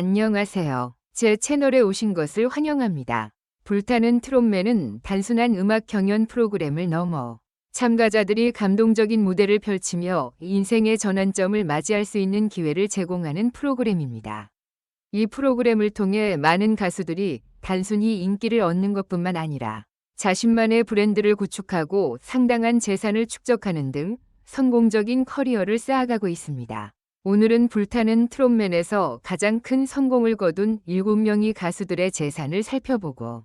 안녕하세요. 제 채널에 오신 것을 환영합니다. 불타는 트롯맨은 단순한 음악 경연 프로그램을 넘어 참가자들이 감동적인 무대를 펼치며 인생의 전환점을 맞이할 수 있는 기회를 제공하는 프로그램입니다. 이 프로그램을 통해 많은 가수들이 단순히 인기를 얻는 것뿐만 아니라 자신만의 브랜드를 구축하고 상당한 재산을 축적하는 등 성공적인 커리어를 쌓아가고 있습니다. 오늘은 불타는 트롯맨에서 가장 큰 성공을 거둔 7명의 가수들의 재산을 살펴보고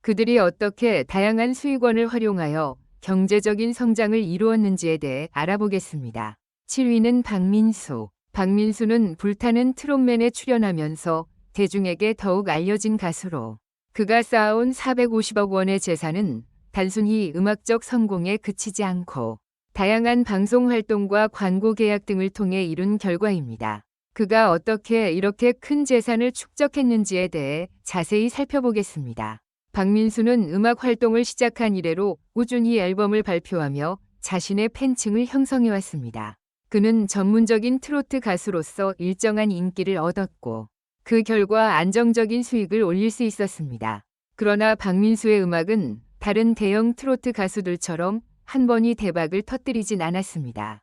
그들이 어떻게 다양한 수익원을 활용하여 경제적인 성장을 이루었는지에 대해 알아보겠습니다. 7위는 박민수. 박민수는 불타는 트롯맨에 출연하면서 대중에게 더욱 알려진 가수로 그가 쌓아온 450억 원의 재산은 단순히 음악적 성공에 그치지 않고 다양한 방송 활동과 광고 계약 등을 통해 이룬 결과입니다. 그가 어떻게 이렇게 큰 재산을 축적했는지에 대해 자세히 살펴보겠습니다. 박민수는 음악 활동을 시작한 이래로 꾸준히 앨범을 발표하며 자신의 팬층을 형성해 왔습니다. 그는 전문적인 트로트 가수로서 일정한 인기를 얻었고 그 결과 안정적인 수익을 올릴 수 있었습니다. 그러나 박민수의 음악은 다른 대형 트로트 가수들처럼 한 번이 대박을 터뜨리진 않았습니다.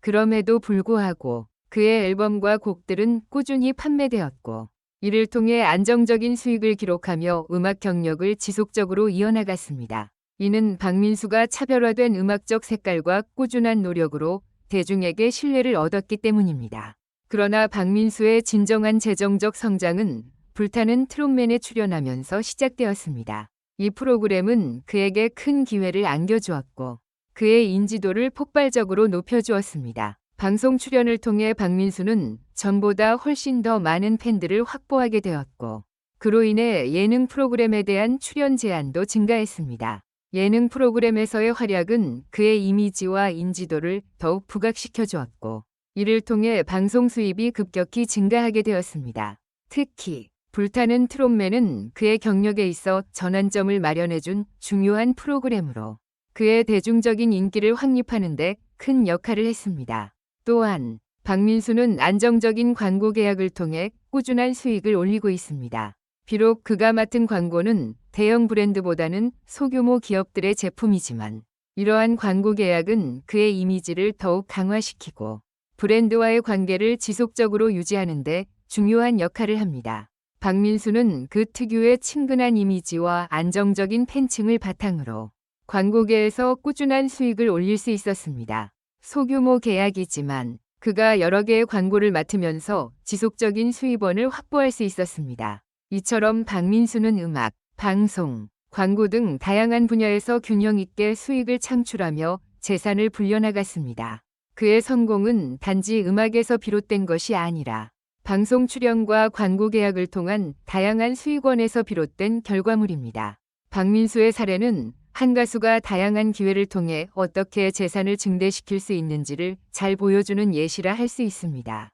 그럼에도 불구하고 그의 앨범과 곡들은 꾸준히 판매되었고 이를 통해 안정적인 수익을 기록하며 음악 경력을 지속적으로 이어나갔습니다. 이는 박민수가 차별화된 음악적 색깔과 꾸준한 노력으로 대중에게 신뢰를 얻었기 때문입니다. 그러나 박민수의 진정한 재정적 성장은 불타는 트롯맨에 출연하면서 시작되었습니다. 이 프로그램은 그에게 큰 기회를 안겨주었고 그의 인지도를 폭발적으로 높여주었습니다. 방송 출연을 통해 박민수는 전보다 훨씬 더 많은 팬들을 확보하게 되었고 그로 인해 예능 프로그램에 대한 출연 제한도 증가했습니다. 예능 프로그램에서의 활약은 그의 이미지와 인지도를 더욱 부각시켜 주었고 이를 통해 방송 수입이 급격히 증가하게 되었습니다. 특히 불타는 트롯맨은 그의 경력에 있어 전환점을 마련해준 중요한 프로그램으로 그의 대중적인 인기를 확립하는 데 큰 역할을 했습니다. 또한 박민수는 안정적인 광고 계약을 통해 꾸준한 수익을 올리고 있습니다. 비록 그가 맡은 광고는 대형 브랜드보다는 소규모 기업들의 제품이지만 이러한 광고 계약은 그의 이미지를 더욱 강화시키고 브랜드와의 관계를 지속적으로 유지하는 데 중요한 역할을 합니다. 박민수는 그 특유의 친근한 이미지와 안정적인 팬층을 바탕으로 광고계에서 꾸준한 수익을 올릴 수 있었습니다. 소규모 계약이지만 그가 여러 개의 광고를 맡으면서 지속적인 수입원을 확보할 수 있었습니다. 이처럼 박민수는 음악, 방송, 광고 등 다양한 분야에서 균형 있게 수익을 창출하며 재산을 불려나갔습니다. 그의 성공은 단지 음악에서 비롯된 것이 아니라 방송 출연과 광고 계약을 통한 다양한 수익원에서 비롯된 결과물입니다. 박민수의 사례는 한 가수가 다양한 기회를 통해 어떻게 재산을 증대시킬 수 있는지를 잘 보여주는 예시라 할 수 있습니다.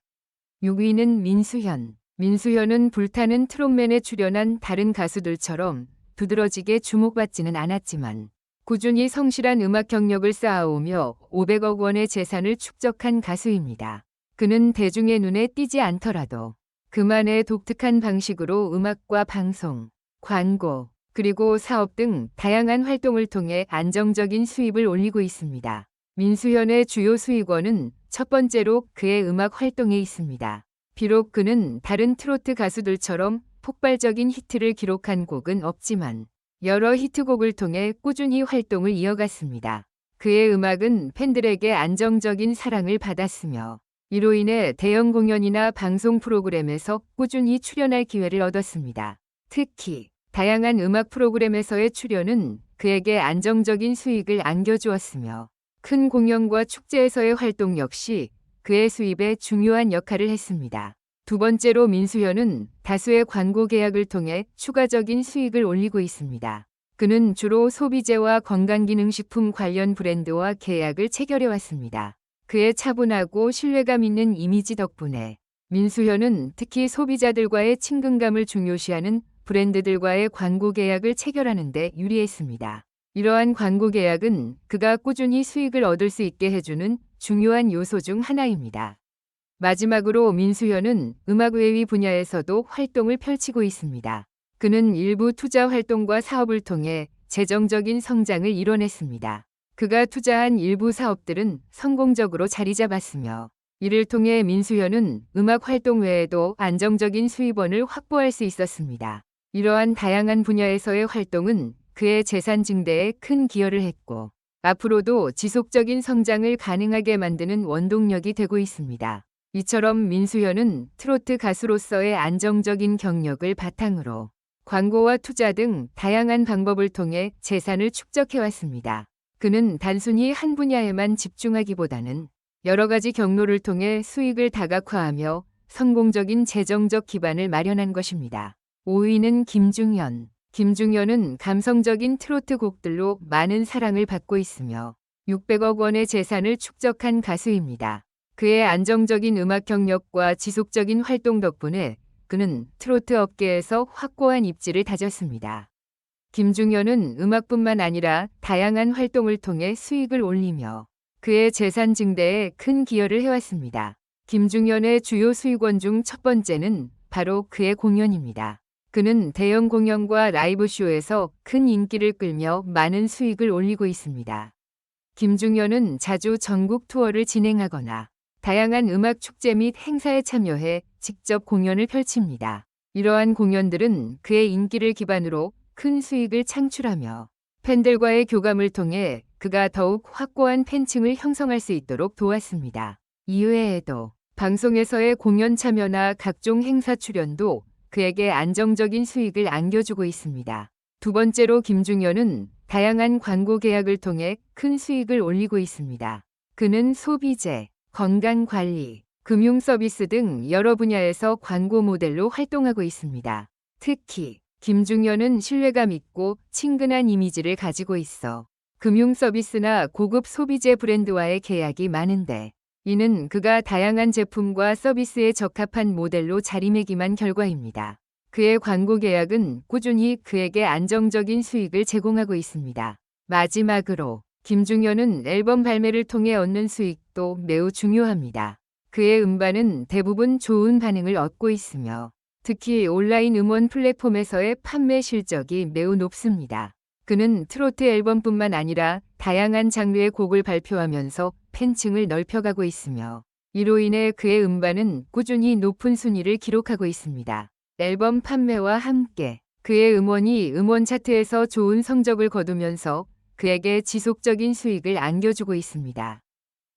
6위는 민수현. 민수현은 불타는 트롯맨에 출연한 다른 가수들처럼 두드러지게 주목받지는 않았지만 꾸준히 성실한 음악 경력을 쌓아오며 500억 원의 재산을 축적한 가수입니다. 그는 대중의 눈에 띄지 않더라도 그만의 독특한 방식으로 음악과 방송, 광고, 그리고 사업 등 다양한 활동을 통해 안정적인 수입을 올리고 있습니다. 민수현의 주요 수익원은 첫 번째로 그의 음악 활동에 있습니다. 비록 그는 다른 트로트 가수들처럼 폭발적인 히트를 기록한 곡은 없지만 여러 히트곡을 통해 꾸준히 활동을 이어갔습니다. 그의 음악은 팬들에게 안정적인 사랑을 받았으며 이로 인해 대형 공연이나 방송 프로그램에서 꾸준히 출연할 기회를 얻었습니다. 특히 다양한 음악 프로그램에서의 출연은 그에게 안정적인 수익을 안겨주었으며 큰 공연과 축제에서의 활동 역시 그의 수입에 중요한 역할을 했습니다. 두 번째로 민수현은 다수의 광고 계약을 통해 추가적인 수익을 올리고 있습니다. 그는 주로 소비재와 건강기능식품 관련 브랜드와 계약을 체결해 왔습니다. 그의 차분하고 신뢰감 있는 이미지 덕분에 민수현은 특히 소비자들과의 친근감을 중요시하는 브랜드들과의 광고 계약을 체결하는 데 유리했습니다. 이러한 광고 계약은 그가 꾸준히 수익을 얻을 수 있게 해주는 중요한 요소 중 하나입니다. 마지막으로 민수현은 음악외위 분야에서도 활동을 펼치고 있습니다. 그는 일부 투자 활동과 사업을 통해 재정적인 성장을 이뤄냈습니다. 그가 투자한 일부 사업들은 성공적으로 자리 잡았으며 이를 통해 민수현은 음악 활동 외에도 안정적인 수입원을 확보할 수 있었습니다. 이러한 다양한 분야에서의 활동은 그의 재산 증대에 큰 기여를 했고 앞으로도 지속적인 성장을 가능하게 만드는 원동력이 되고 있습니다. 이처럼 민수현은 트로트 가수로서의 안정적인 경력을 바탕으로 광고와 투자 등 다양한 방법을 통해 재산을 축적해왔습니다. 그는 단순히 한 분야에만 집중하기보다는 여러 가지 경로를 통해 수익을 다각화하며 성공적인 재정적 기반을 마련한 것입니다. 5위는 김중현. 김중현은 감성적인 트로트 곡들로 많은 사랑을 받고 있으며 600억 원의 재산을 축적한 가수입니다. 그의 안정적인 음악 경력과 지속적인 활동 덕분에 그는 트로트 업계에서 확고한 입지를 다졌습니다. 김중현은 음악뿐만 아니라 다양한 활동을 통해 수익을 올리며 그의 재산 증대에 큰 기여를 해왔습니다. 김중현의 주요 수익원 중 첫 번째는 바로 그의 공연입니다. 그는 대형 공연과 라이브 쇼에서 큰 인기를 끌며 많은 수익을 올리고 있습니다. 김중현은 자주 전국 투어를 진행하거나 다양한 음악 축제 및 행사에 참여해 직접 공연을 펼칩니다. 이러한 공연들은 그의 인기를 기반으로 큰 수익을 창출하며 팬들과의 교감을 통해 그가 더욱 확고한 팬층을 형성할 수 있도록 도왔습니다. 이외에도 방송에서의 공연 참여나 각종 행사 출연도 그에게 안정적인 수익을 안겨주고 있습니다. 두 번째로 김중현은 다양한 광고 계약을 통해 큰 수익을 올리고 있습니다. 그는 소비재, 건강관리, 금융 서비스 등 여러 분야에서 광고 모델로 활동하고 있습니다. 특히 김중현은 신뢰감 있고 친근한 이미지를 가지고 있어 금융 서비스나 고급 소비재 브랜드와의 계약이 많은데 이는 그가 다양한 제품과 서비스에 적합한 모델로 자리매김한 결과입니다. 그의 광고 계약은 꾸준히 그에게 안정적인 수익을 제공하고 있습니다. 마지막으로 김중현은 앨범 발매를 통해 얻는 수익도 매우 중요합니다. 그의 음반은 대부분 좋은 반응을 얻고 있으며 특히 온라인 음원 플랫폼에서의 판매 실적이 매우 높습니다. 그는 트로트 앨범뿐만 아니라 다양한 장르의 곡을 발표하면서 팬층을 넓혀가고 있으며 이로 인해 그의 음반은 꾸준히 높은 순위를 기록하고 있습니다. 앨범 판매와 함께 그의 음원이 음원 차트에서 좋은 성적을 거두면서 그에게 지속적인 수익을 안겨주고 있습니다.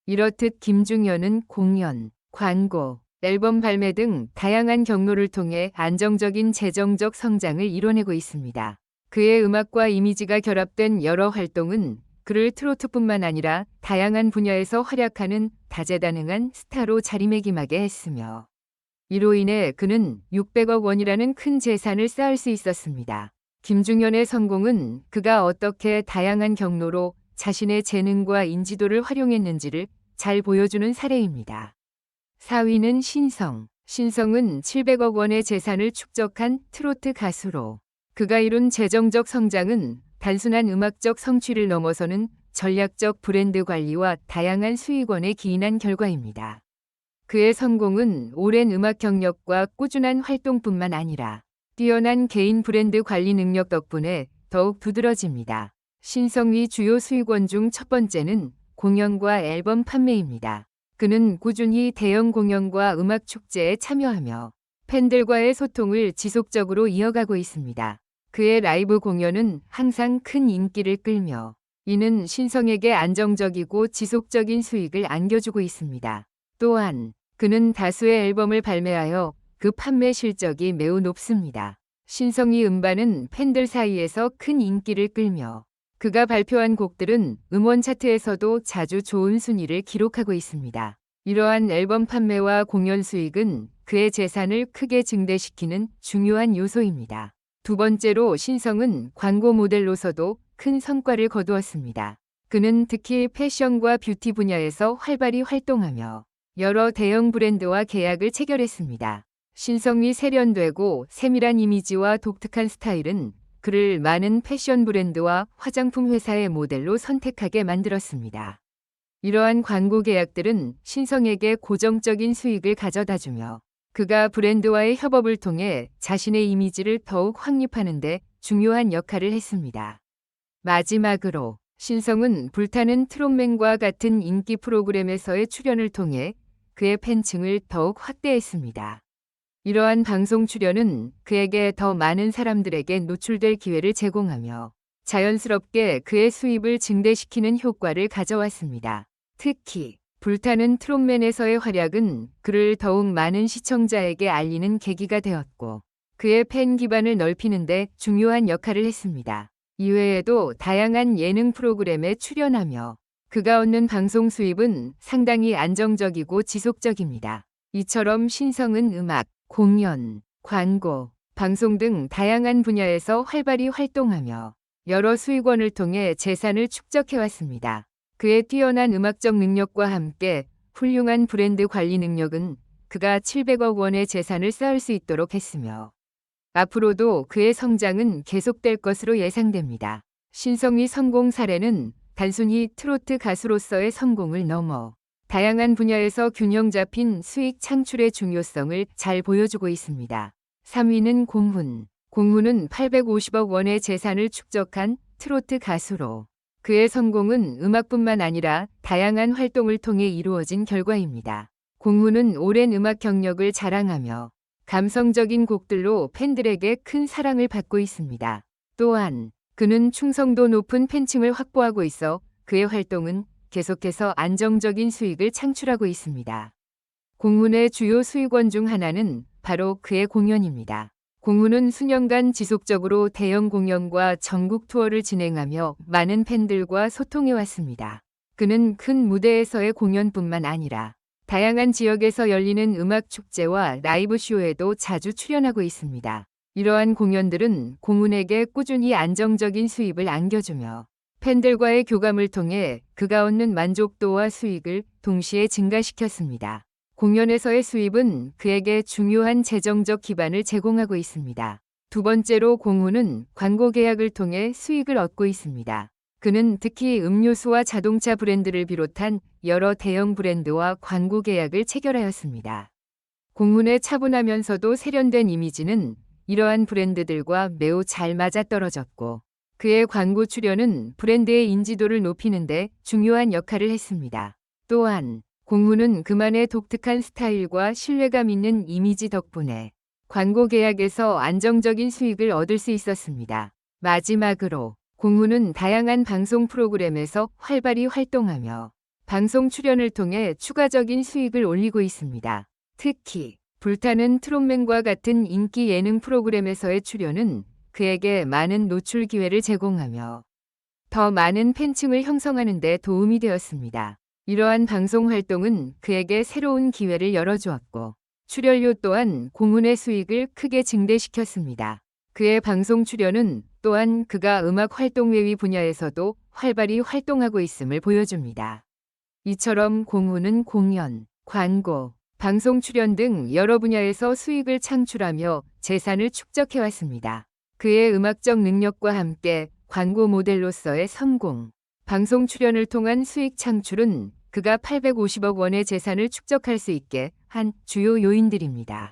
이렇듯 김중현은 공연, 광고, 앨범 발매 등 다양한 경로를 통해 안정적인 재정적 성장을 이뤄내고 있습니다. 그의 음악과 이미지가 결합된 여러 활동은 그를 트로트뿐만 아니라 다양한 분야에서 활약하는 다재다능한 스타로 자리매김하게 했으며 이로 인해 그는 600억 원이라는 큰 재산을 쌓을 수 있었습니다. 김중현의 성공은 그가 어떻게 다양한 경로로 자신의 재능과 인지도를 활용했는지를 잘 보여주는 사례입니다. 4위는 신성. 신성은 700억 원의 재산을 축적한 트로트 가수로 그가 이룬 재정적 성장은 단순한 음악적 성취를 넘어서는 전략적 브랜드 관리와 다양한 수익원에 기인한 결과입니다. 그의 성공은 오랜 음악 경력과 꾸준한 활동뿐만 아니라 뛰어난 개인 브랜드 관리 능력 덕분에 더욱 두드러집니다. 신성위 주요 수익원 중 첫 번째는 공연과 앨범 판매입니다. 그는 꾸준히 대형 공연과 음악 축제에 참여하며 팬들과의 소통을 지속적으로 이어가고 있습니다. 그의 라이브 공연은 항상 큰 인기를 끌며 이는 신성에게 안정적이고 지속적인 수익을 안겨주고 있습니다. 또한 그는 다수의 앨범을 발매하여 그 판매 실적이 매우 높습니다. 신성이 음반은 팬들 사이에서 큰 인기를 끌며 그가 발표한 곡들은 음원 차트에서도 자주 좋은 순위를 기록하고 있습니다. 이러한 앨범 판매와 공연 수익은 그의 재산을 크게 증대시키는 중요한 요소입니다. 두 번째로 신성은 광고 모델로서도 큰 성과를 거두었습니다. 그는 특히 패션과 뷰티 분야에서 활발히 활동하며 여러 대형 브랜드와 계약을 체결했습니다. 신성이 세련되고 세밀한 이미지와 독특한 스타일은 그를 많은 패션 브랜드와 화장품 회사의 모델로 선택하게 만들었습니다. 이러한 광고 계약들은 신성에게 고정적인 수익을 가져다 주며 그가 브랜드와의 협업을 통해 자신의 이미지를 더욱 확립하는 데 중요한 역할을 했습니다. 마지막으로 신성은 불타는 트롯맨과 같은 인기 프로그램에서의 출연을 통해 그의 팬층을 더욱 확대했습니다. 이러한 방송 출연은 그에게 더 많은 사람들에게 노출될 기회를 제공하며 자연스럽게 그의 수입을 증대시키는 효과를 가져왔습니다. 특히 불타는 트롯맨에서의 활약은 그를 더욱 많은 시청자에게 알리는 계기가 되었고 그의 팬 기반을 넓히는 데 중요한 역할을 했습니다. 이외에도 다양한 예능 프로그램에 출연하며 그가 얻는 방송 수입은 상당히 안정적이고 지속적입니다. 이처럼 신성은 음악, 공연, 광고, 방송 등 다양한 분야에서 활발히 활동하며 여러 수익원을 통해 재산을 축적해왔습니다. 그의 뛰어난 음악적 능력과 함께 훌륭한 브랜드 관리 능력은 그가 700억 원의 재산을 쌓을 수 있도록 했으며 앞으로도 그의 성장은 계속될 것으로 예상됩니다. 신성의 성공 사례는 단순히 트로트 가수로서의 성공을 넘어 다양한 분야에서 균형 잡힌 수익 창출의 중요성을 잘 보여주고 있습니다. 3위는 공훈. 공훈은 850억 원의 재산을 축적한 트로트 가수로 그의 성공은 음악뿐만 아니라 다양한 활동을 통해 이루어진 결과입니다. 공훈은 오랜 음악 경력을 자랑하며 감성적인 곡들로 팬들에게 큰 사랑을 받고 있습니다. 또한 그는 충성도 높은 팬층을 확보하고 있어 그의 활동은 계속해서 안정적인 수익을 창출하고 있습니다. 공훈의 주요 수익원 중 하나는 바로 그의 공연입니다. 공훈은 수년간 지속적으로 대형 공연과 전국 투어를 진행하며 많은 팬들과 소통해 왔습니다. 그는 큰 무대에서의 공연뿐만 아니라 다양한 지역에서 열리는 음악 축제와 라이브 쇼에도 자주 출연하고 있습니다. 이러한 공연들은 공훈에게 꾸준히 안정적인 수입을 안겨주며 팬들과의 교감을 통해 그가 얻는 만족도와 수익을 동시에 증가시켰습니다. 공연에서의 수입은 그에게 중요한 재정적 기반을 제공하고 있습니다. 두 번째로 공훈은 광고 계약을 통해 수익을 얻고 있습니다. 그는 특히 음료수와 자동차 브랜드를 비롯한 여러 대형 브랜드와 광고 계약을 체결하였습니다. 공훈의 차분하면서도 세련된 이미지는 이러한 브랜드들과 매우 잘 맞아떨어졌고 그의 광고 출연은 브랜드의 인지도를 높이는데 중요한 역할을 했습니다. 또한 공훈은 그만의 독특한 스타일과 신뢰감 있는 이미지 덕분에 광고 계약에서 안정적인 수익을 얻을 수 있었습니다. 마지막으로 공훈은 다양한 방송 프로그램에서 활발히 활동하며 방송 출연을 통해 추가적인 수익을 올리고 있습니다. 특히 불타는 트롯맨과 같은 인기 예능 프로그램에서의 출연은 그에게 많은 노출 기회를 제공하며 더 많은 팬층을 형성하는 데 도움이 되었습니다. 이러한 방송 활동은 그에게 새로운 기회를 열어주었고 출연료 또한 공훈의 수익을 크게 증대시켰습니다. 그의 방송 출연은 또한 그가 음악 활동 외의 분야에서도 활발히 활동하고 있음을 보여줍니다. 이처럼 공훈은 공연, 광고, 방송 출연 등 여러 분야에서 수익을 창출하며 재산을 축적해왔습니다. 그의 음악적 능력과 함께 광고 모델로서의 성공, 방송 출연을 통한 수익 창출은 그가 850억 원의 재산을 축적할 수 있게 한 주요 요인들입니다.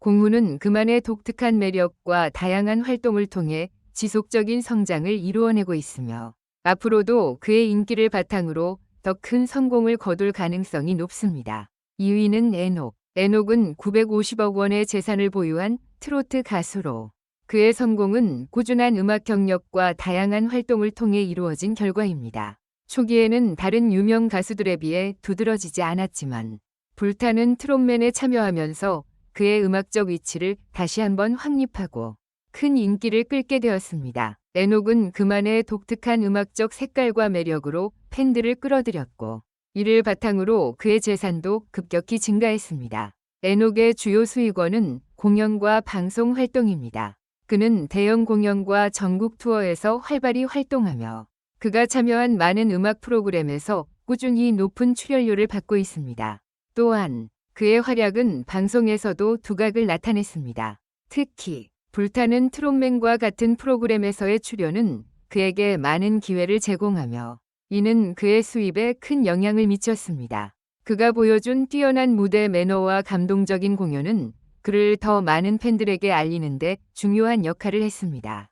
공훈은 그만의 독특한 매력과 다양한 활동을 통해 지속적인 성장을 이루어내고 있으며 앞으로도 그의 인기를 바탕으로 더 큰 성공을 거둘 가능성이 높습니다. 2위는 에녹. 에녹은 950억 원의 재산을 보유한 트로트 가수로 그의 성공은 꾸준한 음악 경력과 다양한 활동을 통해 이루어진 결과입니다. 초기에는 다른 유명 가수들에 비해 두드러지지 않았지만 불타는 트롯맨에 참여하면서 그의 음악적 위치를 다시 한번 확립하고 큰 인기를 끌게 되었습니다. 에녹은 그만의 독특한 음악적 색깔과 매력으로 팬들을 끌어들였고 이를 바탕으로 그의 재산도 급격히 증가했습니다. 에녹의 주요 수익원은 공연과 방송 활동입니다. 그는 대형 공연과 전국 투어에서 활발히 활동하며 그가 참여한 많은 음악 프로그램에서 꾸준히 높은 출연료를 받고 있습니다. 또한 그의 활약은 방송에서도 두각을 나타냈습니다. 특히 불타는 트롯맨과 같은 프로그램에서의 출연은 그에게 많은 기회를 제공하며 이는 그의 수입에 큰 영향을 미쳤습니다. 그가 보여준 뛰어난 무대 매너와 감동적인 공연은 그를 더 많은 팬들에게 알리는데 중요한 역할을 했습니다.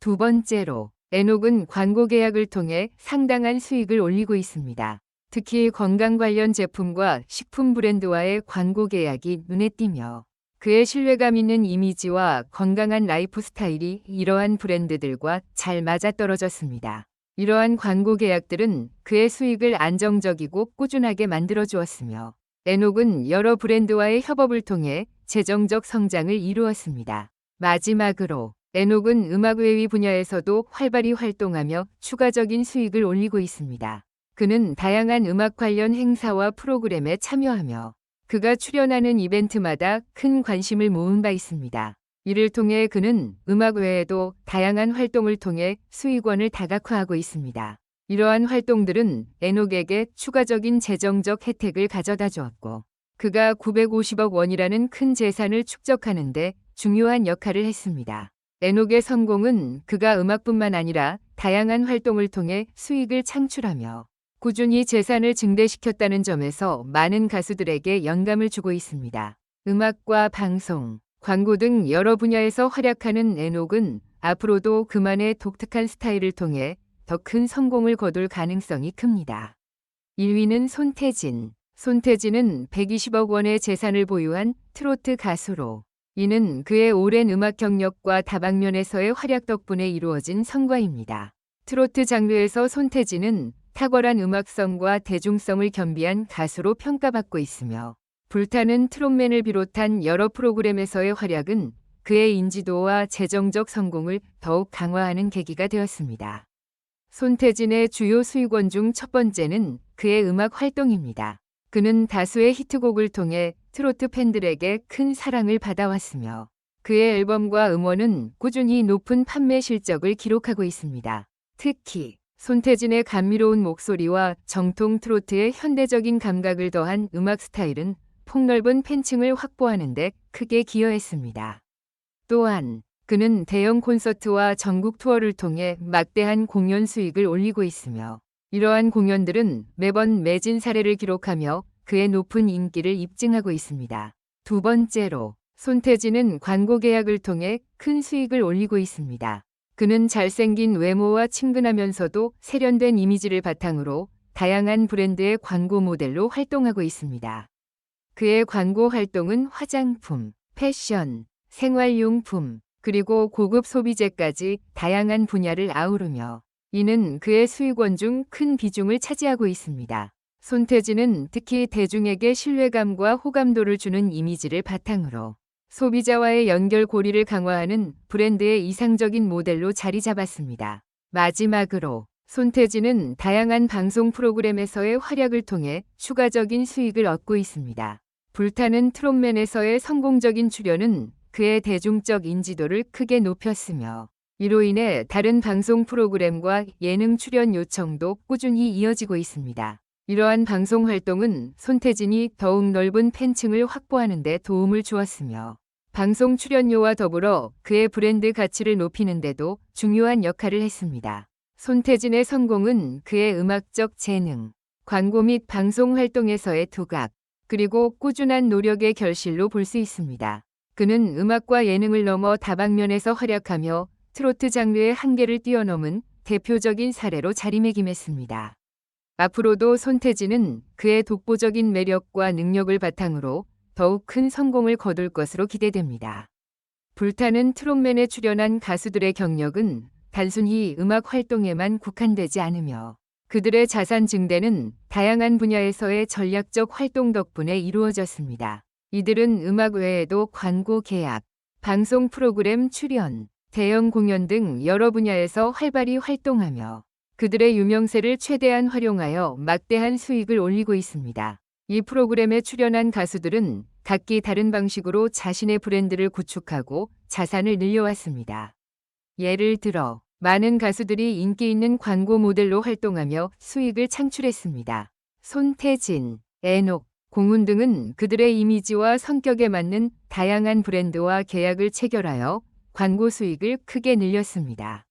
두 번째로 에녹은 광고 계약을 통해 상당한 수익을 올리고 있습니다. 특히 건강 관련 제품과 식품 브랜드와의 광고 계약이 눈에 띄며 그의 신뢰감 있는 이미지와 건강한 라이프 스타일이 이러한 브랜드들과 잘 맞아떨어졌습니다. 이러한 광고 계약들은 그의 수익을 안정적이고 꾸준하게 만들어 주었으며 에녹은 여러 브랜드와의 협업을 통해 재정적 성장을 이루었습니다. 마지막으로 에녹은 음악외위 분야에서도 활발히 활동하며 추가적인 수익을 올리고 있습니다. 그는 다양한 음악 관련 행사와 프로그램에 참여하며 그가 출연하는 이벤트마다 큰 관심을 모은 바 있습니다. 이를 통해 그는 음악 외에도 다양한 활동을 통해 수익원을 다각화하고 있습니다. 이러한 활동들은 에녹에게 추가적인 재정적 혜택을 가져다 주었고 그가 950억 원이라는 큰 재산을 축적하는데 중요한 역할을 했습니다. 에녹의 성공은 그가 음악뿐만 아니라 다양한 활동을 통해 수익을 창출하며 꾸준히 재산을 증대시켰다는 점에서 많은 가수들에게 영감을 주고 있습니다. 음악과 방송, 광고 등 여러 분야에서 활약하는 에녹은 앞으로도 그만의 독특한 스타일을 통해 더 큰 성공을 거둘 가능성이 큽니다. 1위는 손태진. 손태진은 120억 원의 재산을 보유한 트로트 가수로 이는 그의 오랜 음악 경력과 다방면에서의 활약 덕분에 이루어진 성과입니다. 트로트 장르에서 손태진은 탁월한 음악성과 대중성을 겸비한 가수로 평가받고 있으며 불타는 트롯맨을 비롯한 여러 프로그램에서의 활약은 그의 인지도와 재정적 성공을 더욱 강화하는 계기가 되었습니다. 손태진의 주요 수익원 중 첫 번째는 그의 음악 활동입니다. 그는 다수의 히트곡을 통해 트로트 팬들에게 큰 사랑을 받아왔으며 그의 앨범과 음원은 꾸준히 높은 판매 실적을 기록하고 있습니다. 특히 손태진의 감미로운 목소리와 정통 트로트의 현대적인 감각을 더한 음악 스타일은 폭넓은 팬층을 확보하는 데 크게 기여했습니다. 또한 그는 대형 콘서트와 전국 투어를 통해 막대한 공연 수익을 올리고 있으며 이러한 공연들은 매번 매진 사례를 기록하며 그의 높은 인기를 입증하고 있습니다. 두 번째로 손태진은 광고 계약을 통해 큰 수익을 올리고 있습니다. 그는 잘생긴 외모와 친근하면서도 세련된 이미지를 바탕으로 다양한 브랜드의 광고 모델로 활동하고 있습니다. 그의 광고 활동은 화장품, 패션, 생활용품, 그리고 고급 소비재까지 다양한 분야를 아우르며 이는 그의 수익원 중 큰 비중을 차지하고 있습니다. 손태진은 특히 대중에게 신뢰감과 호감도를 주는 이미지를 바탕으로 소비자와의 연결 고리를 강화하는 브랜드의 이상적인 모델로 자리 잡았습니다. 마지막으로 손태진은 다양한 방송 프로그램에서의 활약을 통해 추가적인 수익을 얻고 있습니다. 불타는 트롯맨에서의 성공적인 출연은 그의 대중적 인지도를 크게 높였으며 이로 인해 다른 방송 프로그램과 예능 출연 요청도 꾸준히 이어지고 있습니다. 이러한 방송 활동은 손태진이 더욱 넓은 팬층을 확보하는 데 도움을 주었으며 방송 출연료와 더불어 그의 브랜드 가치를 높이는 데도 중요한 역할을 했습니다. 손태진의 성공은 그의 음악적 재능, 광고 및 방송 활동에서의 두각, 그리고 꾸준한 노력의 결실로 볼 수 있습니다. 그는 음악과 예능을 넘어 다방면에서 활약하며 트로트 장르의 한계를 뛰어넘은 대표적인 사례로 자리매김했습니다. 앞으로도 손태진은 그의 독보적인 매력과 능력을 바탕으로 더욱 큰 성공을 거둘 것으로 기대됩니다. 불타는 트롯맨에 출연한 가수들의 경력은 단순히 음악 활동에만 국한되지 않으며 그들의 자산 증대는 다양한 분야에서의 전략적 활동 덕분에 이루어졌습니다. 이들은 음악 외에도 광고 계약, 방송 프로그램 출연, 대형 공연 등 여러 분야에서 활발히 활동하며 그들의 유명세를 최대한 활용하여 막대한 수익을 올리고 있습니다. 이 프로그램에 출연한 가수들은 각기 다른 방식으로 자신의 브랜드를 구축하고 자산을 늘려왔습니다. 예를 들어 많은 가수들이 인기 있는 광고 모델로 활동하며 수익을 창출했습니다. 손태진, 에녹, 공훈 등은 그들의 이미지와 성격에 맞는 다양한 브랜드와 계약을 체결하여 광고 수익을 크게 늘렸습니다.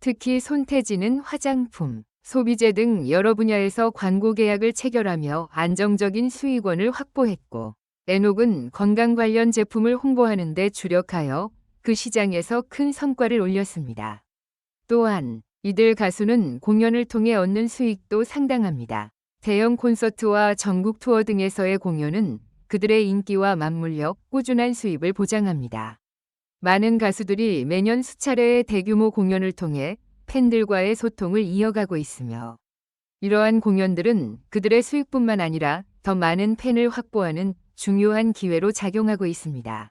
특히 손태진은 화장품, 소비재 등 여러 분야에서 광고 계약을 체결하며 안정적인 수익원을 확보했고, 에녹은 건강 관련 제품을 홍보하는 데 주력하여 그 시장에서 큰 성과를 올렸습니다. 또한 이들 가수는 공연을 통해 얻는 수익도 상당합니다. 대형 콘서트와 전국 투어 등에서의 공연은 그들의 인기와 맞물려 꾸준한 수입을 보장합니다. 많은 가수들이 매년 수차례의 대규모 공연을 통해 팬들과의 소통을 이어가고 있으며 이러한 공연들은 그들의 수익뿐만 아니라 더 많은 팬을 확보하는 중요한 기회로 작용하고 있습니다.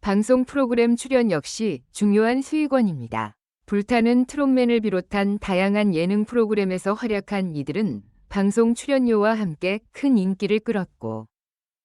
방송 프로그램 출연 역시 중요한 수익원입니다. 불타는 트롯맨을 비롯한 다양한 예능 프로그램에서 활약한 이들은 방송 출연료와 함께 큰 인기를 끌었고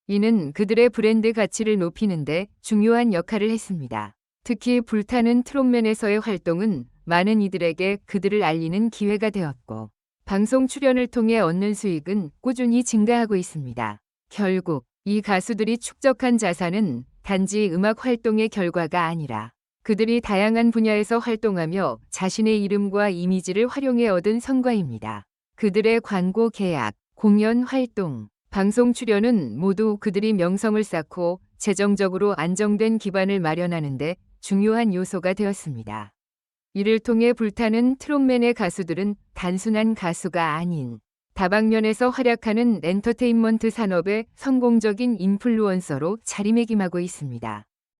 이는 그들의 브랜드 가치를 높이는데 중요한 역할을 했습니다. 특히 불타는 트롯맨에서의 활동은 많은 이들에게 그들을 알리는 기회가 되었고 방송 출연을 통해 얻는 수익은 꾸준히 증가하고 있습니다. 결국 이 가수들이 축적한 자산은 단지 음악 활동의 결과가 아니라 그들이 다양한 분야에서 활동하며 자신의 이름과 이미지를 활용해 얻은 성과입니다. 그들의 광고 계약, 공연 활동, 방송 출연은 모두 그들이 명성을 쌓고 재정적으로 안정된 기반을 마련하는데 중요한 요소가 되었습니다. 이를 통해 불타는 트롯맨의 가수들은 단순한 가수가 아닌 다방면에서 활약하는 엔터테인먼트 산업의 성공적인 인플루언서로 자리매김하고 있습니다.